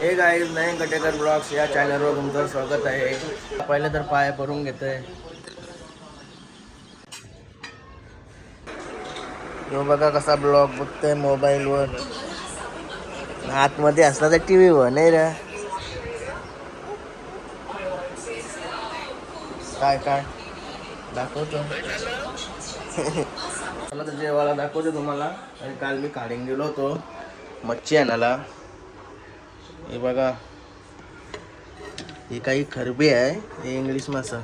हे गाईज नयन गटेकर ब्लॉग्स या चॅनलवर तुमचं स्वागत आहे. पहिले तर पाय भरून घेतोय. तो बघा कसा ब्लॉग बघतोय मोबाईलवर आतमध्ये असला तर टी व्हीवर नाही रे? काय काय? दाखवतो. मला तर जेवायला दाखवतो तुम्हाला. आणि काल मी काढून गेलो होतो मच्छी आणायला. हे बघा. ही काही खरबी आहे हे इंग्लिश मासा.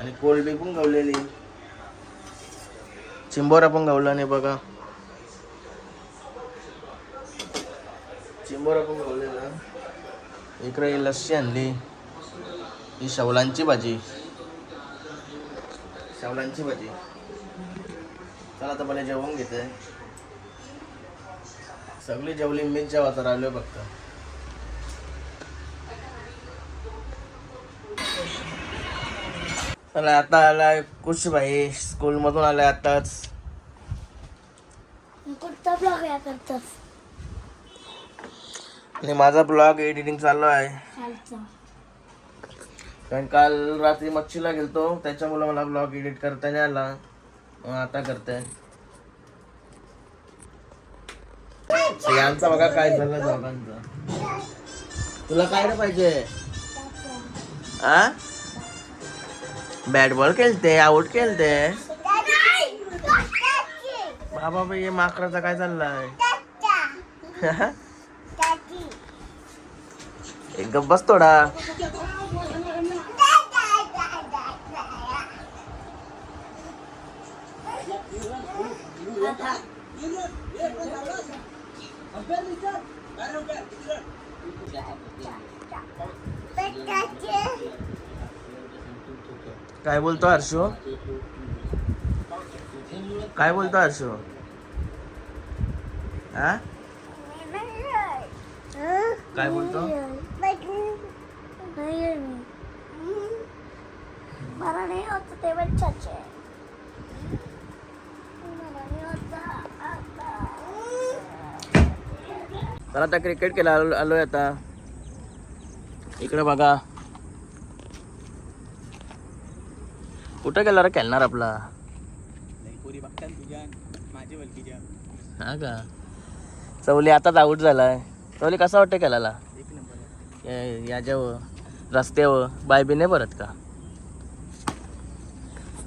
आणि कोलबी पण गावलेली. चिंबोरा पण गावला नाही बघा. चिंबोरा पण गावलेला. इकडे लस्सी आणली. ही शवलांची भाजी. शवलांची भाजी. चला आता मला जेवण घेते. सगळी जेवली मीच जेव्हा तर राहिलो फक्त. चला आता आलाय कुश भाई स्कूल मधून आलाय आताच. कुठचा ब्लॉग या करतोस आणि माझा ब्लॉग एडिटिंग चालू आहे. कारण काल रात्री मच्छीला गेलतो त्याच्यामुळे मला ब्लॉग एडिट करता नाही आला. आता करते. यांचा बघा काय झालं दोघांचं. तुला काय पाहिजे? आ? बॅट बॉल खेळते आउट खेळते. बाबा बाई हे माकडाचा काय चाललाय? एक गप्प बस थोडा. काय बोलतो हर्षो? काय बोलतो हर्षो? हा काय बोलतो? मला नाही होत ते बच्चाचे आता. तर आता क्रिकेट खेळा आलो आलोय आता. इकडे बघा. कुठं गेला रे खेळणार आपला? हा का? चवली आताच आऊट झालाय. चवली कसा वाटतं खेळायला? या- याच्यावर रस्त्यावर. बाय बी नाही परत का?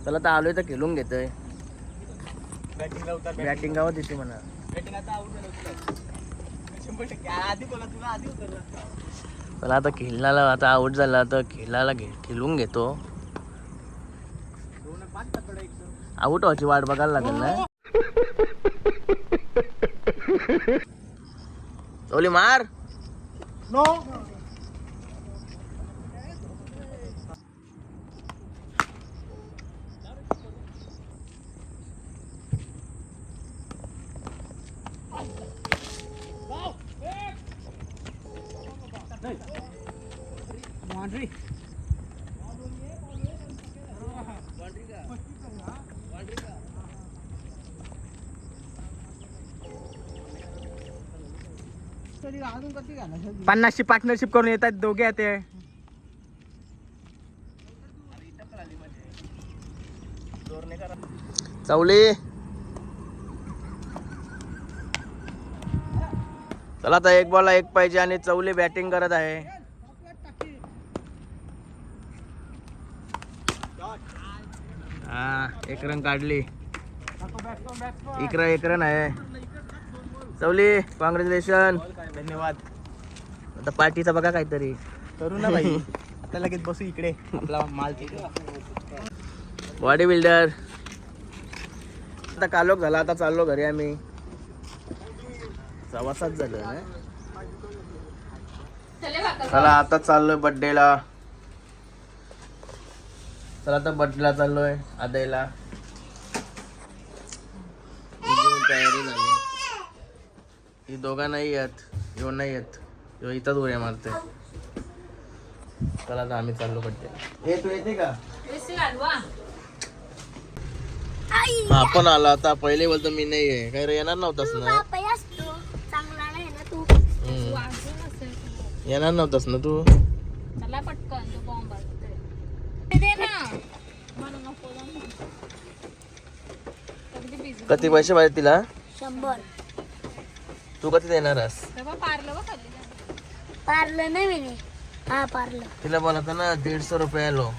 चला तर आलोय तर खेळून घेतोय. बॅटिंग गावात येते म्हणा. चला आता खेळण्याला आता आऊट झाला तर खेळायला घे खेळून घेतो. आऊट व्हायची वाट बघायला लागेल ना चोली मार पन्नासची पार्टनरशिप करून येतात दोघे ते. चवली. चला आता एक बॉल एक पाहिजे आणि चवली बॅटिंग करत आहे. हा एक रन काढली. इकडं एक रन आहे. चवली कॉंग्रॅच्युलेशन धन्यवाद. आता पार्टीचा बघा काहीतरी. करू ना भाई आता लगेच बसू इकडे. आपला माल बॉडी बिल्डर आता कालोख झाला आता चाललो घरी आम्ही. सव्वा सात झालं चला आता चाललोय बर्थडेला चला आता बर्थडेला चाललोय आदयला जेवण तयारी झाली ही दोघा नाही येत येऊन नाही येत ह्यो इथंच उड्या मारते चला आता आम्ही चाललो बड्डे. हे तू येते का? आई. हा पण आला आता. पहिले बोलतो मी नाही आहे. काय रे येणार नव्हतास ना? बापाई असतो चांगला नाही ना तू? हम्म. येणार नव्हतास ना तू? चला पटकन तो बॉम्ब असते दे ना. मला नको जाऊ. ना. अगदी busy. किती पैसे पाहिजे तिला? शंभर. तू कधी देणार आहेस? तेव्हा पार्लं बघ खाल्ली पार्लं नाही मी हा पार्लं तिला बोलत ना दीडशे रुपये लो.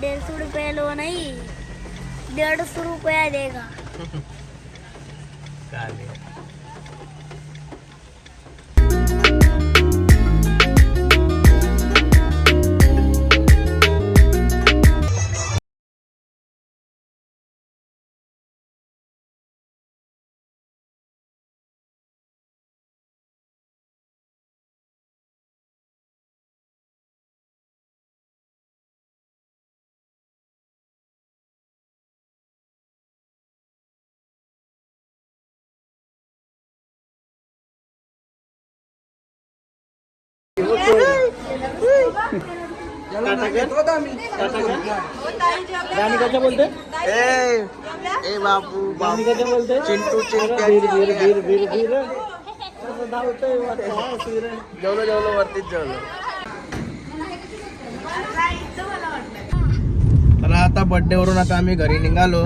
डेढ़ सौ रुपये लो नहीं. डेढ़ सौ रुपया देगा. काय बोलते? ए ए बापू बापू. चिंटू चिंट्या जेवलो जेवलो वरतीच जेवलो. चला आता बर्थडे वरून आता आम्ही घरी निघालो.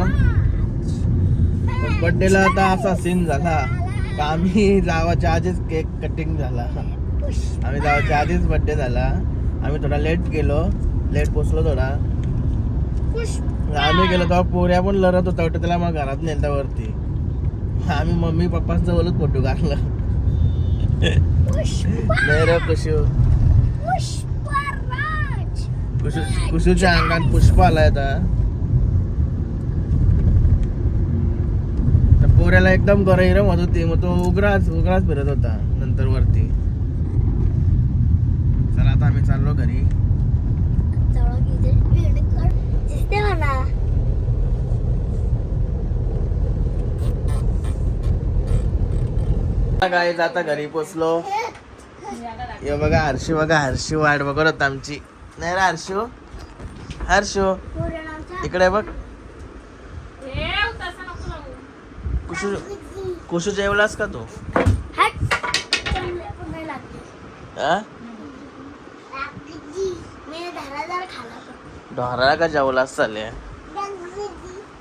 बर्थडेला आता असा सीन झाला आम्ही जावाच्या आधीच केक कटिंग झाला. आम्ही जावाच्या आधीच बर्थडे झाला. आम्ही थोडा लेट गेलो. लेट पोचलो थोडा. आम्ही गेलो तेव्हा पोऱ्या पण लढत होता वाटतं त्याला मग घरात नेलता वरती. आम्ही मम्मी पप्पा जवळच फोटो काढला. नाही रे कुशू पुष्पराज. कुशू कुशूच्या अंगात पुष्प आलाय आता. पोऱ्याला एकदम गरम होत होती मग तो उग्राच उग्राच फिरत होता नंतर वरती. आता आम्ही चाललो घरी. गाईज आता घरी पोचलो. हे बघा हर्षू बघा हर्षू वाट बघत होता आमची. नाही रे हर्षू? हर्षू इकडे बघ. कुशू कुशू जेवलास का तू? खाला ढोराला का जेवलास चालले?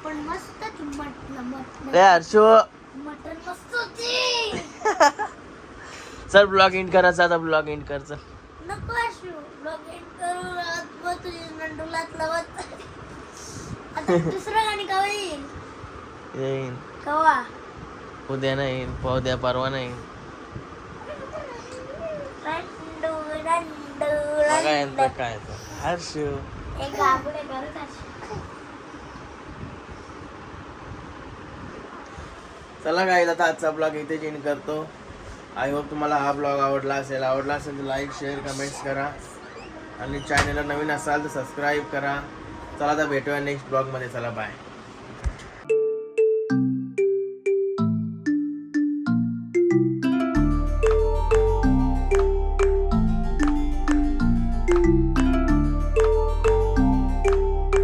पण मस्त मस्त होती. चल ब्लॉग एंड करायचा आता ब्लॉग एंड कर चल. नको अशू ब्लॉग एंड करू रात मग तुझी नंडुलात लावत. आता दुसरं गाणी कवा येईल. येईन. कवा? उद्या नाही येईन उद्या परवा नाही काय ते. हर्षू. एक गाबडे करत अशी चला काय आता आजचा ब्लॉग इथे एंड करतो. आय होप तुम्हाला हा ब्लॉग आवडला असेल. आवडला असेल तर लाईक शेअर कमेंट्स करा. आणि चॅनलला नवीन असाल तर सबस्क्राईब करा. चला आता भेटूया नेक्स्ट ब्लॉगमध्ये चला बाय